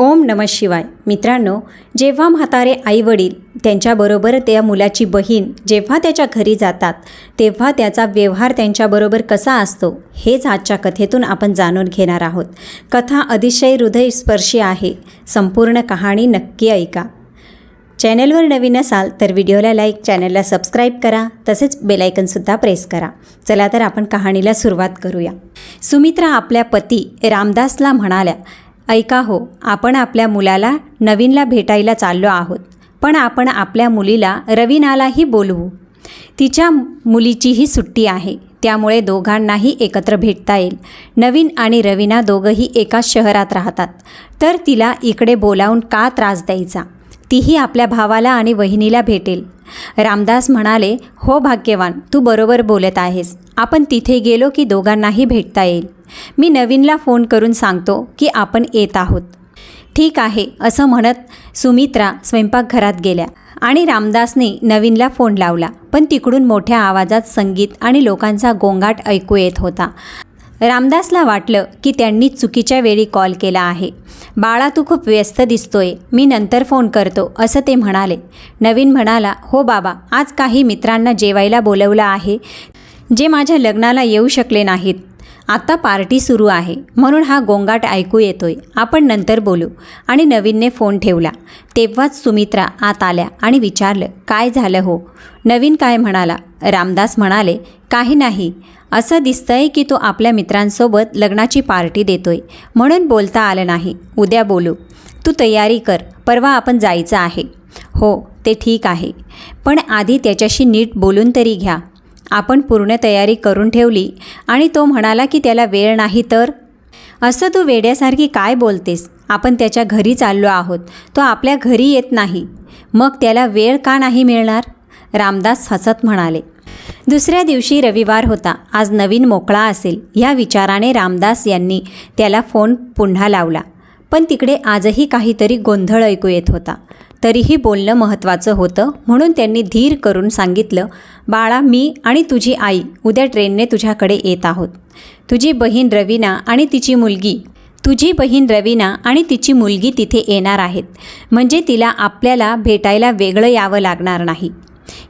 ओम नम शिवाय. मित्रांनो जेव्हा म्हातारे आईवडील त्यांच्याबरोबर त्या मुलाची बहीण जेव्हा त्याच्या घरी जातात तेव्हा त्याचा व्यवहार त्यांच्याबरोबर कसा असतो हेच आजच्या कथेतून आपण जाणून घेणार आहोत. कथा अतिशय हृदयस्पर्शी आहे. संपूर्ण कहाणी नक्की ऐका. चॅनलवर नवीन असाल तर व्हिडिओला लाईक चॅनलला सबस्क्राईब करा तसेच बेलायकनसुद्धा प्रेस करा. चला तर आपण कहाणीला सुरुवात करूया. सुमित्रा आपल्या पती रामदासला म्हणाल्या ऐका हो आपण आपल्या मुलाला नवीनला भेटायला चाललो आहोत. पण आपण आपल्या मुलीला रवीनालाही बोलवू. तिच्या मुलीचीही सुट्टी आहे. त्यामुळे दोघांनाही एकत्र भेटता येईल. नवीन आणि रवीना दोघंही एकाच शहरात राहतात. तर तिला इकडे बोलावून का त्रास द्यायचा? तीही आपल्या भावाला आणि वहिनीला भेटेल. रामदास म्हणाले हो भाग्यवान तू बरोबर बोलत आहेस. आपण तिथे गेलो की दोघांनाही भेटता येईल. मी नवीनला फोन करून सांगतो की आपण येत आहोत. ठीक आहे असं म्हणत सुमित्रा स्वयंपाकघरात गेल्या आणि रामदासने नवीनला फोन लावला. पण तिकडून मोठ्या आवाजात संगीत आणि लोकांचा गोंगाट ऐकू येत होता. रामदासला वाटलं की त्यांनी चुकीच्या वेळी कॉल केला आहे. बाळा तू खूप व्यस्त दिसतोय. मी नंतर फोन करतो असं ते म्हणाले. नवीन म्हणाला हो बाबा आज काही मित्रांना जेवायला बोलवलं आहे जे माझ्या लग्नाला येऊ शकले नाहीत. आता पार्टी सुरू आहे. म्हणून हा गोंगाट ऐकू येतोय. आपण नंतर बोलू. आणि नवीनने फोन ठेवला. तेव्हाच सुमित्रा आत आल्या आणि विचारलं काय झालं हो? नवीन काय म्हणाला? रामदास म्हणाले काही नाही. असं दिसतंय की तो आपल्या मित्रांसोबत लग्नाची पार्टी देतोय. म्हणून बोलता आलं नाही. उद्या बोलू. तू तयारी कर. परवा आपण जायचं आहे. हो ते ठीक आहे. पण आधी त्याच्याशी नीट बोलून तरी घ्या. आपण पूर्ण तयारी करून ठेवली आणि तो म्हणाला की त्याला वेळ नाही तर? असं तू वेड्यासारखी काय बोलतेस? आपण त्याच्या घरी चाललो आहोत. तो आपल्या घरी येत नाही. मग त्याला वेळ का नाही मिळणार? रामदास हसत म्हणाले. दुसऱ्या दिवशी रविवार होता. आज नवीन मोकळा असेल. या विचाराने रामदास यांनी त्याला फोन पुन्हा लावला. पण तिकडे आजही काहीतरी गोंधळ ऐकू येत होता. तरीही बोलणं महत्त्वाचं होतं म्हणून त्यांनी धीर करून सांगितलं बाळा मी आणि तुझी आई उद्या ट्रेनने तुझ्याकडे येत आहोत. तुझी बहीण रवीना आणि तिची मुलगी तुझी बहीण रवीना आणि तिची मुलगी तिथे येणार आहेत. म्हणजे तिला आपल्याला भेटायला वेगळं यावं लागणार नाही.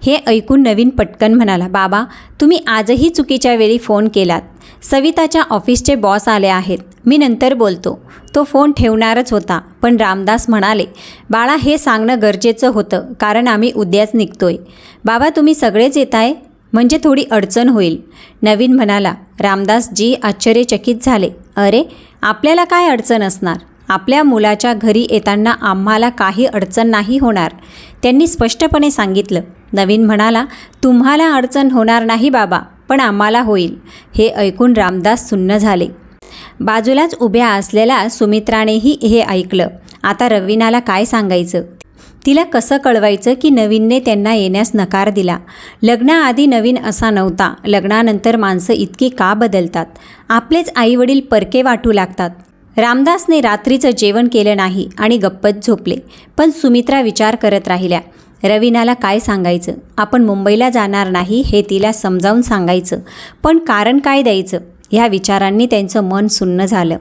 हे ऐकून नवीन पटकन म्हणाला बाबा तुम्ही आजही चुकीच्या वेळी फोन केलात. सविताच्या ऑफिसचे बॉस आले आहेत. मी नंतर बोलतो. तो फोन ठेवणारच होता पण रामदास म्हणाले बाळा हे सांगणं गरजेचं होतं कारण आम्ही उद्याच निघतोय. बाबा तुम्ही सगळेच येत आहे म्हणजे थोडी अडचण होईल. नवीन म्हणाला रामदासजी आश्चर्यचकित झाले. अरे आपल्याला काय अडचण असणार? आपल्या मुलाच्या घरी येताना आम्हाला काही अडचण नाही होणार. त्यांनी स्पष्टपणे सांगितलं. नवीन म्हणाला तुम्हाला अडचण होणार नाही बाबा. पण आम्हाला होईल हे ऐकून रामदास सुन्न झाले. बाजूलाच उभ्या असलेल्या सुमित्रानेही हे ऐकलं. आता रवीनाला काय सांगायचं? तिला कसं कळवायचं की नवीनने त्यांना येण्यास नकार दिला? लग्नाआधी नवीन असा नव्हता. लग्नानंतर माणसं इतकी का बदलतात? आपलेच आईवडील परके वाटू लागतात. रामदासने रात्रीचं जेवण केलं नाही आणि गप्पत झोपले. पण सुमित्रा विचार करत राहिल्या. रवीनाला काय सांगायचं? आपण मुंबईला जाणार नाही हे तिला समजावून सांगायचं. पण कारण काय द्यायचं? ह्या विचारांनी त्यांचं मन सुन्न झालं.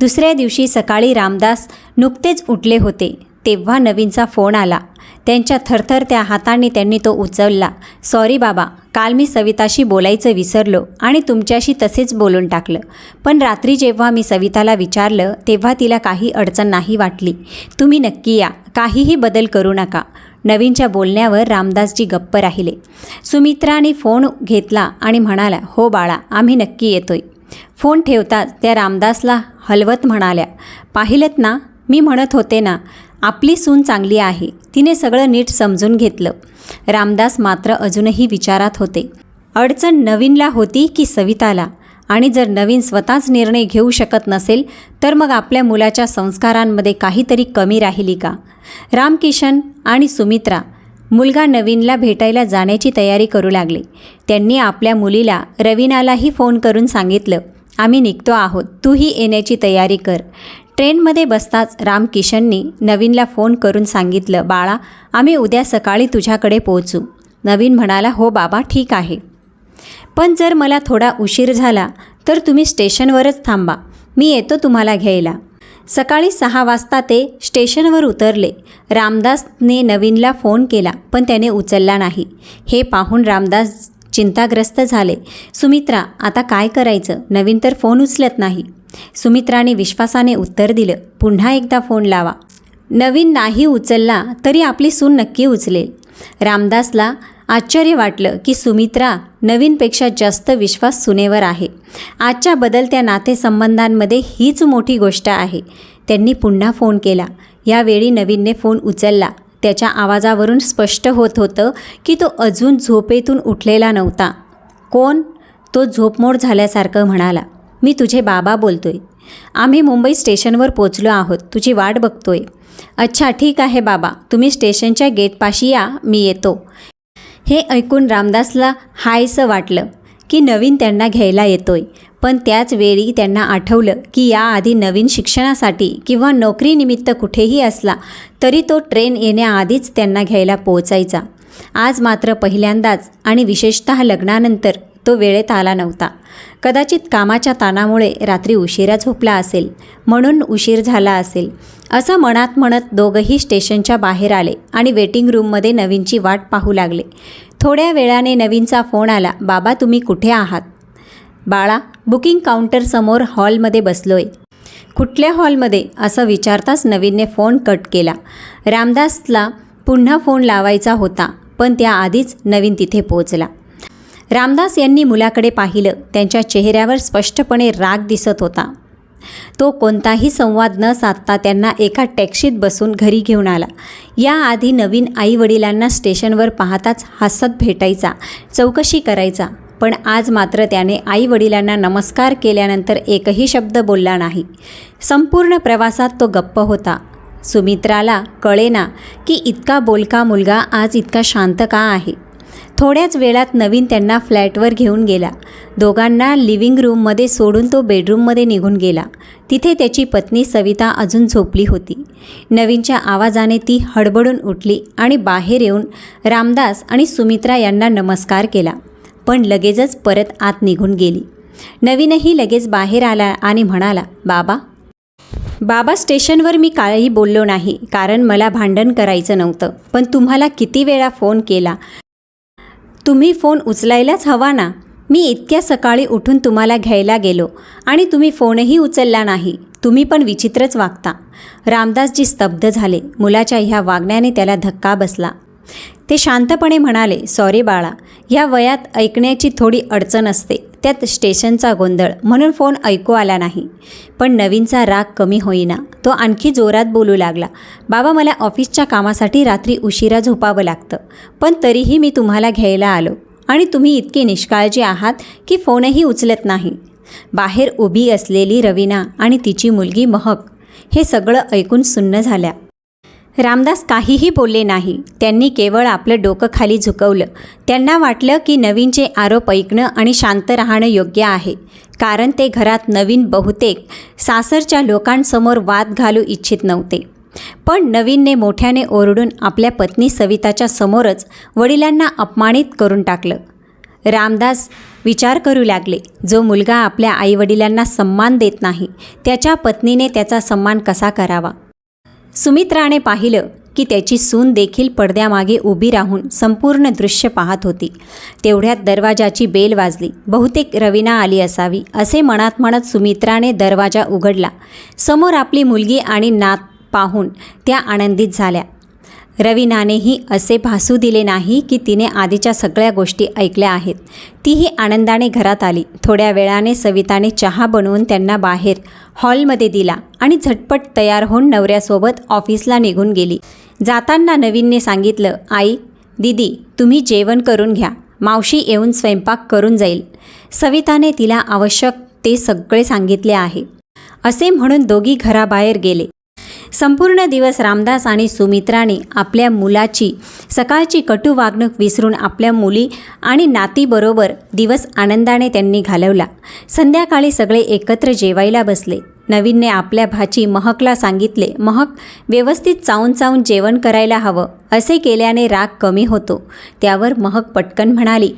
दुसऱ्या दिवशी सकाळी रामदास नुकतेच उठले होते. तेव्हा नवीनचा फोन आला. त्यांच्या थरथरत्या हाताने त्यांनी तो उचलला. सॉरी बाबा काल मी सविताशी बोलायचं विसरलो आणि तुमच्याशी तसेच बोलून टाकलं. पण रात्री जेव्हा मी सविताला विचारलं तेव्हा तिला काही अडचण नाही वाटली. तुम्ही नक्की या. काहीही बदल करू नका. नवीनच्या बोलण्यावर रामदासजी गप्प राहिले. सुमित्राने फोन घेतला आणि म्हणाला हो बाळा आम्ही नक्की येतोय. फोन ठेवताच त्या रामदासला हलवत म्हणाल्या पाहिलत ना मी म्हणत होते ना आपली सून चांगली आहे तिने सगळं नीट समजून घेतलं. रामदास मात्र अजूनही विचारात होते. अडचण नवीनला होती की सविताला? आणि जर नवीन स्वतःच निर्णय घेऊ शकत नसेल तर मग आपल्या मुलाच्या संस्कारांमध्ये काहीतरी कमी राहिली का? रामकिशन आणि सुमित्रा मुलगा नवीनला भेटायला जाण्याची तयारी करू लागले. त्यांनी आपल्या मुलीला रवीनालाही फोन करून सांगितलं आम्ही निघतो आहोत तूही येण्याची तयारी कर. ट्रेनमध्ये बसताच रामकिशननी नवीनला फोन करून सांगितलं बाळा आम्ही उद्या सकाळी तुझ्याकडे पोहोचू. नवीन म्हणाला हो बाबा ठीक आहे. पण जर मला थोडा उशीर झाला तर तुम्ही स्टेशनवरच थांबा. मी येतो तुम्हाला घ्यायला. सकाळी सहा वाजता ते स्टेशनवर उतरले. रामदासने नवीनला फोन केला पण त्याने उचलला नाही. हे पाहून रामदास चिंताग्रस्त झाले. सुमित्रा आता काय करायचं? नवीन तर फोन उचलत नाही. सुमित्राने विश्वासाने उत्तर दिलं पुन्हा एकदा फोन लावा. नवीन नाही उचलला तरी आपली सून नक्की उचलेल. रामदासला आश्चर्य वाटलं की सुमित्रा नवीनपेक्षा जास्त विश्वास सुनेवर आहे. आजच्या बदलत्या नातेसंबंधांमध्ये हीच मोठी गोष्ट आहे. त्यांनी पुन्हा फोन केला. यावेळी नवीनने फोन उचलला. त्याच्या आवाजावरून स्पष्ट होत होतं की तो अजून झोपेतून उठलेला नव्हता. कोण? तो झोपमोड झाल्यासारखं म्हणाला. मी तुझे बाबा बोलतोय. आम्ही मुंबई स्टेशनवर पोचलो आहोत. तुझी वाट बघतोय. अच्छा ठीक आहे बाबा. तुम्ही स्टेशनच्या गेटपाशी या. मी येतो. हे ऐकून रामदासला हायसं वाटलं की नवीन त्यांना घ्यायला येतोय. पण त्याच वेळी त्यांना आठवलं की याआधी नवीन शिक्षणासाठी किंवा नोकरीनिमित्त कुठेही असला तरी तो ट्रेन येण्याआधीच त्यांना घ्यायला पोहोचायचा. आज मात्र पहिल्यांदाच आणि विशेषत लग्नानंतर तो वेळेत आला नव्हता. कदाचित कामाच्या ताणामुळे रात्री उशिरा झोपला असेल म्हणून उशीर झाला असेल. असं मनात म्हणत दोघंही स्टेशनच्या बाहेर आले आणि वेटिंग रूममध्ये नवीनची वाट पाहू लागले. थोड्या वेळाने नवीनचा फोन आला बाबा तुम्ही कुठे आहात? बाळा बुकिंग काउंटरसमोर हॉलमध्ये बसलोय. कुठल्या हॉलमध्ये? असं विचारताच नवीनने फोन कट केला. रामदासला पुन्हा फोन लावायचा होता पण त्याआधीच नवीन तिथे पोचला रामदास यांनी मुलाकडे पाहिलं. त्यांच्या चेहऱ्यावर स्पष्टपणे राग दिसत होता. तो कोणताही संवाद न साधता त्यांना एका टॅक्सीत बसून घरी घेऊन आला. याआधी नवीन आई वडिलांना स्टेशनवर पाहताच हसत भेटायचा चौकशी करायचा पण आज मात्र त्याने आई वडिलांना नमस्कार केल्यानंतर एकही शब्द बोलला नाही. संपूर्ण प्रवासात तो गप्प होता. सुमित्राला कळेना की इतका बोलका मुलगा आज इतका शांत का आहे? थोड्याच वेळात नवीन त्यांना फ्लॅटवर घेऊन गेला. दोघांना लिव्हिंग रूममध्ये सोडून तो बेडरूममध्ये निघून गेला. तिथे त्याची पत्नी सविता अजून झोपली होती. नवीनच्या आवाजाने ती हडबडून उठली आणि बाहेर येऊन रामदास आणि सुमित्रा यांना नमस्कार केला पण लगेचच परत आत निघून गेली. नवीनही लगेच बाहेर आला आणि म्हणाला बाबा बाबा स्टेशनवर मी काळही बोललो नाही कारण मला भांडण करायचं नव्हतं पण तुम्हाला किती वेळा फोन केला. तुम्ही फोन उचलायलाच हवा ना. मी इतक्या सकाळी उठून तुम्हाला घ्यायला गेलो आणि तुम्ही फोनही उचलला नाही. तुम्ही पण विचित्रच वागता. रामदासजी स्तब्ध झाले. मुलाच्या ह्या वागण्याने त्याला धक्का बसला. ते शांतपणे म्हणाले सॉरी बाळा ह्या वयात ऐकण्याची थोडी अडचण असते. त्यात स्टेशनचा गोंधळ म्हणून फोन ऐकू आला नाही. पण नवीनचा राग कमी होईना. तो आणखी जोरात बोलू लागला. बाबा मला ऑफिसच्या कामासाठी रात्री उशिरा झोपावं लागतं. पण तरीही मी तुम्हाला घ्यायला आलो. आणि तुम्ही इतकी निष्काळजी आहात की फोनही उचलत नाही. बाहेर उभी असलेली रवीना आणि तिची मुलगी महक हे सगळं ऐकून सुन्न झाल्या. रामदास काहीही बोलले नाही. त्यांनी केवळ आपलं डोकं खाली झुकवलं. त्यांना वाटलं की नवीनचे आरोप ऐकणं आणि शांत राहणं योग्य आहे. कारण ते घरात नवीन बहुतेक सासरच्या लोकांसमोर वाद घालू इच्छित नव्हते. पण नवीनने मोठ्याने ओरडून आपल्या पत्नी सविताच्या समोरच वडिलांना अपमानित करून टाकलं. रामदास विचार करू लागले. जो मुलगा आपल्या आईवडिलांना सन्मान देत नाही त्याच्या पत्नीने त्याचा सन्मान कसा करावा? सुमित्राने पाहिलं की त्याची सून देखील पडद्यामागे उभी राहून संपूर्ण दृश्य पाहत होती. तेवढ्यात दरवाजाची बेल वाजली. बहुतेक रवीना आली असावी असे मनात म्हणत सुमित्राने दरवाजा उघडला. समोर आपली मुलगी आणि नात पाहून त्या आनंदित झाल्या. रवीनानेही असे भासू दिले नाही की तिने आधीच्या सगळ्या गोष्टी ऐकल्या आहेत. तीही आनंदाने घरात आली. थोड्या वेळाने सविताने चहा बनवून त्यांना बाहेर हॉलमध्ये दिला आणि झटपट तयार होऊन नवऱ्यासोबत ऑफिसला निघून गेली. जाताना नवीनने सांगितलं आई दिदी तुम्ही जेवण करून घ्या. मावशी येऊन स्वयंपाक करून जाईल. सविताने तिला आवश्यक ते सगळे सांगितले आहे. असे म्हणून दोघी घराबाहेर गेले. संपूर्ण दिवस रामदास आणि सुमित्राने आपल्या मुलाची सकाळची कटू वागणूक विसरून आपल्या मुली आणि नातीबरोबर दिवस आनंदाने त्यांनी घालवला. संध्याकाळी सगळे एकत्र जेवायला बसले. नवीनने आपल्या भाची महकला सांगितले महक व्यवस्थित चावून चावून जेवण करायला हवं. असे केल्याने राग कमी होतो त्यावर महक पटकन म्हणाली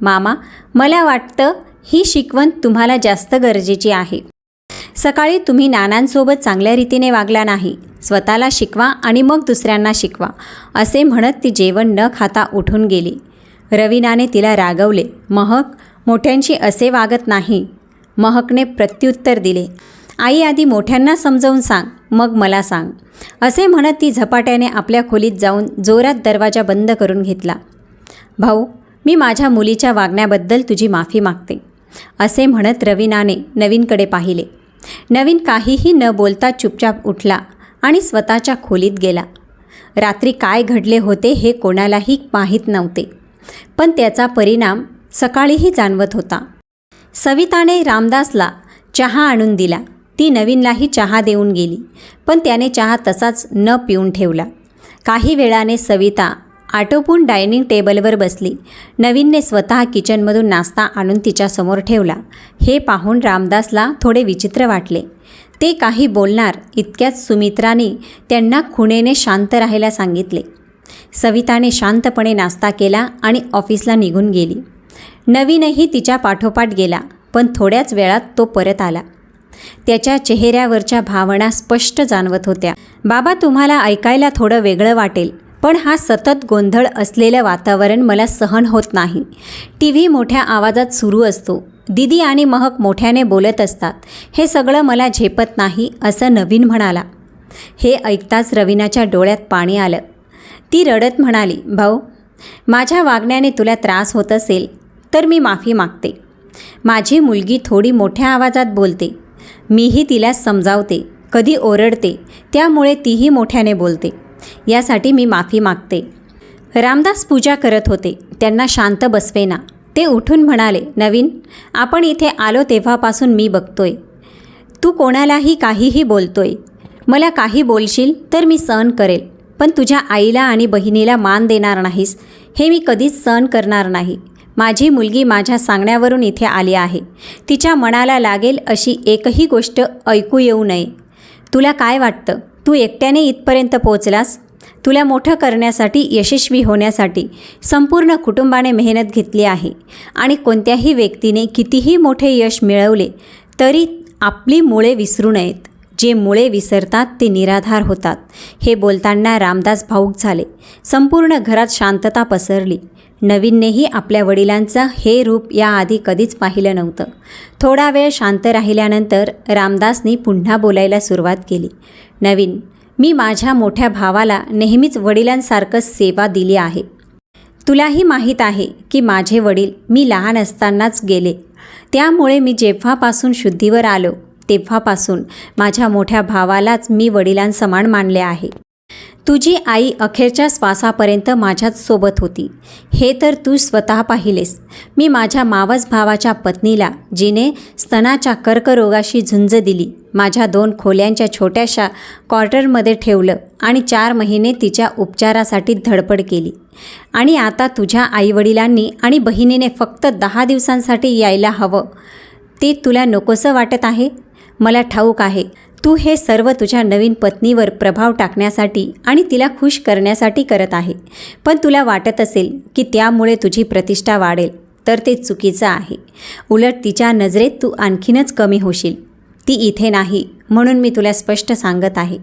मामा मला वाटतं ही शिकवण तुम्हाला जास्त गरजेची आहे. सकाळी तुम्ही नानांसोबत चांगल्या रीतीने वागला नाही. स्वतःला शिकवा आणि मग दुसऱ्यांना शिकवा असे म्हणत ती जेवण न खाता उठून गेली. रवीनाने तिला रागवले महक मोठ्यांशी असे वागत नाही. महकने प्रत्युत्तर दिले आई आधी मोठ्यांना समजावून सांग मग मला सांग. असे म्हणत ती झपाट्याने आपल्या खोलीत जाऊन जोरात दरवाजा बंद करून घेतला. भाऊ मी माझ्या मुलीच्या वागण्याबद्दल तुझी माफी मागते असे म्हणत रवीनाने नवीनकडे पाहिले. नवीन काहीही न बोलता चुपचाप उठला आणि स्वतःच्या खोलीत गेला. रात्री काय घडले होते हे कोणालाही माहीत नव्हते पण त्याचा परिणाम सकाळीही जाणवत होता. सविताने रामदासला चहा आणून दिला. ती नवीनलाही चहा देऊन गेली पण त्याने चहा तसाच न पिऊन ठेवला. काही वेळाने सविता आटोपून डायनिंग टेबलवर बसली. नवीनने स्वतः किचनमधून नाश्ता आणून तिच्यासमोर ठेवला. हे पाहून रामदासला थोडे विचित्र वाटले. ते काही बोलणार इतक्याच सुमित्राने त्यांना खुणेने शांत राहायला सांगितले. सविताने शांतपणे नाश्ता केला आणि ऑफिसला निघून गेली. नवीनही तिच्या पाठोपाठ गेला पण थोड्याच वेळात तो परत आला. त्याच्या चेहऱ्यावरच्या भावना स्पष्ट जाणवत होत्या. बाबा तुम्हाला ऐकायला थोडं वेगळं वाटेल. पण हा सतत गोंधळ असलेलं वातावरण मला सहन होत नाही. टी व्ही मोठ्या आवाजात सुरू असतो. दिदी आणि महक मोठ्याने बोलत असतात. हे सगळं मला झेपत नाही असं नवीन म्हणाला. हे ऐकताच रवीनाच्या डोळ्यात पाणी आलं. ती रडत म्हणाली भाऊ माझ्या वागण्याने तुला त्रास होत असेल तर मी माफी मागते. माझी मुलगी थोडी मोठ्या आवाजात बोलते. मीही तिला समजावते. कधी ओरडते त्यामुळे तीही मोठ्याने बोलते. यासाठी मी माफी मागते. रामदास पूजा करत होते. त्यांना शांत बसवेना. ते उठून म्हणाले नवीन आपण इथे आलो तेव्हापासून मी बघतोय. तू कोणालाही काहीही बोलतोय. मला काही बोलशील तर मी सहन करेल. पण तुझ्या आईला आणि बहिणीला मान देणार नाहीस. हे मी कधीच सहन करणार नाही. माझी मुलगी माझ्या सांगण्यावरून इथे आली आहे. तिच्या मनाला लागेल अशी एकही गोष्ट ऐकू येऊ नये. तुला काय वाटतं? तू एकट्याने इथपर्यंत पोचलास तुला मोठं करण्यासाठी यशस्वी होण्यासाठी संपूर्ण कुटुंबाने मेहनत घेतली आहे आणि कोणत्याही व्यक्तीने कितीही मोठे यश मिळवले तरी आपली मुळे विसरू नयेत. जे मुळे विसरतात ते निराधार होतात. हे बोलताना रामदास भाऊक झाले. संपूर्ण घरात शांतता पसरली. नवीननेही आपल्या वडिलांचं हे रूप याआधी कधीच पाहिलं नव्हतं. थोडा वेळ शांत राहिल्यानंतर रामदासनी पुन्हा बोलायला सुरुवात केली. नवीन मी माझ्या मोठ्या भावाला नेहमीच वडिलांसारखंच सेवा दिली आहे. तुलाही माहीत आहे की माझे वडील मी लहान असतानाच गेले. त्यामुळे मी जेव्हापासून शुद्धीवर आलो तेव्हापासून माझ्या मोठ्या भावालाच मी वडिलांसमान मानले आहे. तुझी आई अखेरच्या श्वासापर्यंत माझ्याच सोबत होती. हे तर तू स्वतः पाहिलेस. मी माझ्या मावस भावाच्या पत्नीला जिने स्तनाच्या कर्करोगाशी झुंज दिली माझ्या दोन खोल्यांच्या छोट्याशा क्वार्टरमध्ये ठेवलं आणि चार महिने तिच्या उपचारासाठी धडपड केली. आणि आता तुझ्या आईवडिलांनी आणि बहिणीने फक्त दहा दिवसांसाठी यायला हवं. ते तुला नकोसं वाटत आहे? मला ठाऊक आहे. तू हे सर्व तुझ्या नवीन पत्नीवर प्रभाव टाकण्यासाठी आणि तिला खुश करण्यासाठी करत आहे. पण तुला वाटत असेल की त्यामुळे तुझी प्रतिष्ठा वाढेल तर ते चुकीचं आहे. उलट तिच्या नजरेत तू आणखीनच कमी होशील. ती इथे नाही म्हणून मी तुला स्पष्ट सांगत आहे.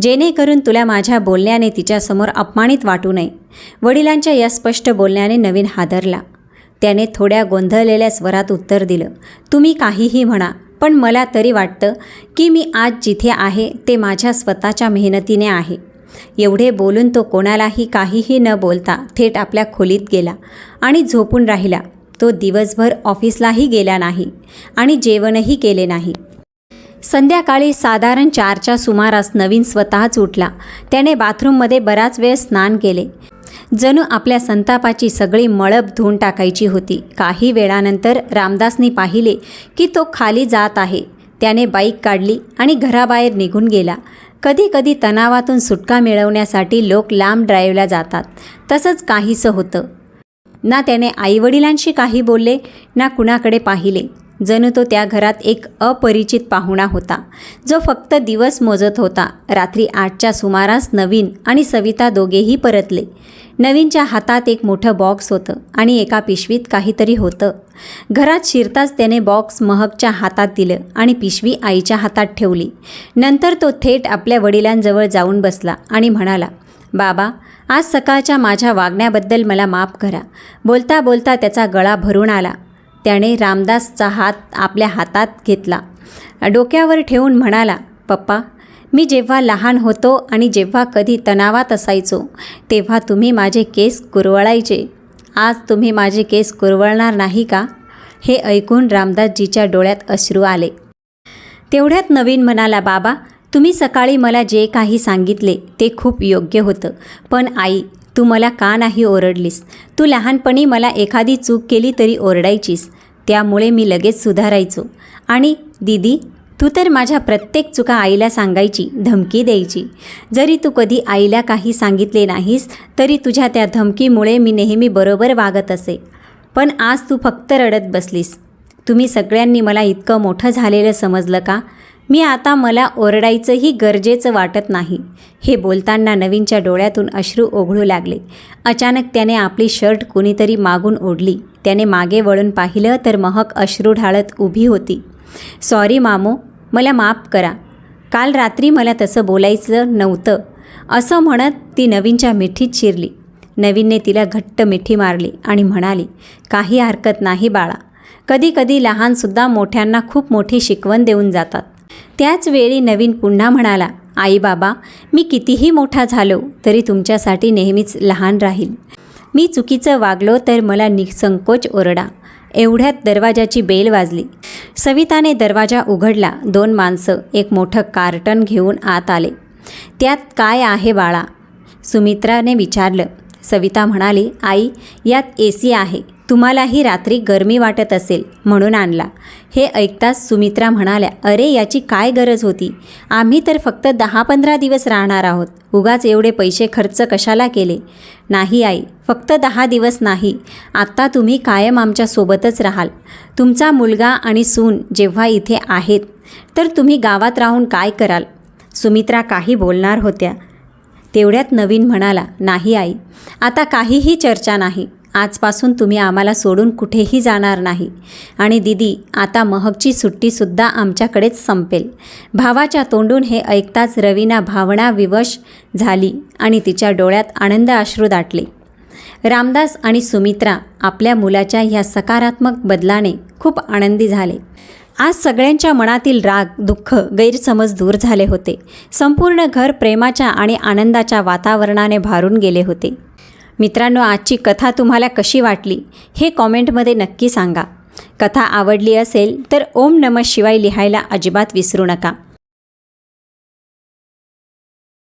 जेणेकरून तुला माझ्या बोलण्याने तिच्यासमोर अपमानित वाटू नये. वडिलांच्या या स्पष्ट बोलण्याने नवीन हादरला. त्याने थोड्या गोंधळलेल्या स्वरात उत्तर दिलं तुम्ही काहीही म्हणा पण मला तरी वाटतं की मी आज जिथे आहे ते माझ्या स्वतःच्या मेहनतीने आहे. एवढे बोलून तो कोणालाही काहीही न बोलता थेट आपल्या खोलीत गेला आणि झोपून राहिला. तो दिवसभर ऑफिसलाही गेला नाही आणि जेवणही केले नाही. संध्याकाळी साधारण चारच्या सुमारास नवीन स्वतःच उठला. त्याने बाथरूममध्ये बराच वेळ स्नान केले. जणू आपल्या संतापाची सगळी मळब धुवून टाकायची होती. काही वेळानंतर रामदासनी पाहिले की तो खाली जात आहे. त्याने बाईक काढली आणि घराबाहेर निघून गेला. कधी कधी तणावातून सुटका मिळवण्यासाठी लोक लांब ड्राईव्हला जातात. तसंच काहीसं होतं. ना त्याने आईवडिलांशी काही बोलले ना कुणाकडे पाहिले. जणू तो त्या घरात एक अपरिचित पाहुणा होता. जो फक्त दिवस मोजत होता. रात्री आठच्या सुमारास नवीन आणि सविता दोघेही परतले. नवीनच्या हातात एक मोठं बॉक्स होतं आणि एका पिशवीत काहीतरी होतं. घरात शिरताच त्याने बॉक्स महकच्या हातात दिलं आणि पिशवी आईच्या हातात ठेवली. नंतर तो थेट आपल्या वडिलांजवळ जाऊन बसला आणि म्हणाला बाबा आज सकाळच्या माझ्या वागण्याबद्दल मला माफ करा. बोलता बोलता त्याचा गळा भरून आला. त्याने रामदासचा हात आपल्या हातात घेतला. डोक्यावर ठेवून म्हणाला पप्पा मी जेव्हा लहान होतो आणि जेव्हा कधी तणावात असायचो तेव्हा तुम्ही माझे केस कुरवळायचे. आज तुम्ही माझे केस कुरवळणार नाही का? हे ऐकून रामदासजीच्या डोळ्यात अश्रू आले. तेवढ्यात नवीन म्हणाला बाबा तुम्ही सकाळी मला जे काही सांगितले ते खूप योग्य होतं. पण आई तू मला का नाही ओरडलीस? तू लहानपणी मला एखादी चूक केली तरी ओरडायचीस. त्यामुळे मी लगेच सुधारायचो. आणि दीदी तू तर माझ्या प्रत्येक चुका आईला सांगायची धमकी द्यायची. जरी तू कधी आईला काही सांगितले नाहीस तरी तुझ्या त्या धमकीमुळे मी नेहमी बरोबर वागत असे. पण आज तू फक्त रडत बसलीस. तुम्ही सगळ्यांनी मला इतकं मोठं झालेलं समजलं का? मी आता मला ओरडायचंही गरजेचं वाटत नाही. हे बोलताना नवीनच्या डोळ्यातून अश्रू ओघळू लागले. अचानक त्याने आपली शर्ट कुणीतरी मागून ओढली. त्याने मागे वळून पाहिलं तर महक अश्रू ढाळत उभी होती. सॉरी मामो मला माफ करा. काल रात्री मला तसं बोलायचं नव्हतं. असं म्हणत ती नवीनच्या मिठीत शिरली नवीनने तिला घट्ट मिठी मारली आणि म्हणाली काही हरकत नाही बाळा. कधीकधी लहानसुद्धा मोठ्यांना खूप मोठी शिकवण देऊन जातात. त्याचवेळी नवीन पुन्हा म्हणाला आई बाबा मी कितीही मोठा झालो तरी तुमच्यासाठी नेहमीच लहान राहील मी चुकीचं वागलो तर मला निसंकोच ओरडा. एवढ्यात दरवाजाची बेल वाजली. सविताने दरवाजा उघडला. दोन माणसं एक मोठं कार्टन घेऊन आत आले. त्यात काय आहे बाळा? सुमित्राने विचारलं. सविता म्हणाली आई यात ए सी आहे. तुम्हालाही रात्री गरमी वाटत असेल म्हणून आणला. हे ऐकताच सुमित्रा म्हणाल्या अरे याची काय गरज होती? आम्ही तर फक्त दहा पंधरा दिवस राहणार आहोत. उगाच एवढे पैसे खर्च कशाला केले? नाही आई फक्त दहा दिवस नाही. आत्ता तुम्ही कायम आमच्यासोबतच राहाल. तुमचा मुलगा आणि सून जेव्हा इथे आहेत तर तुम्ही गावात राहून काय कराल? सुमित्रा काही बोलणार होत्या. तेवढ्यात नवीन म्हणाला नाही आई आता काहीही चर्चा नाही. आजपासून तुम्ही आम्हाला सोडून कुठेही जाणार नाही. आणि दिदी आता महकची सुट्टीसुद्धा आमच्याकडेच संपेल. भावाच्या तोंडून हे ऐकताच रवीना भावना विवश झाली आणि तिच्या डोळ्यात आनंद अश्रू दाटले. रामदास आणि सुमित्रा आपल्या मुलाच्या ह्या सकारात्मक बदलाने खूप आनंदी झाले. आज सगळ्यांच्या मनातील राग दुःख गैरसमज दूर झाले होते. संपूर्ण घर प्रेमाच्या आणि आनंदाच्या वातावरणाने भारून गेले होते. मित्रांनो आजची कथा तुम्हाला कशी वाटली हे कॉमेंटमध्ये नक्की सांगा. कथा आवडली असेल तर ओम नम शिवाय लिहायला अजिबात विसरू नका.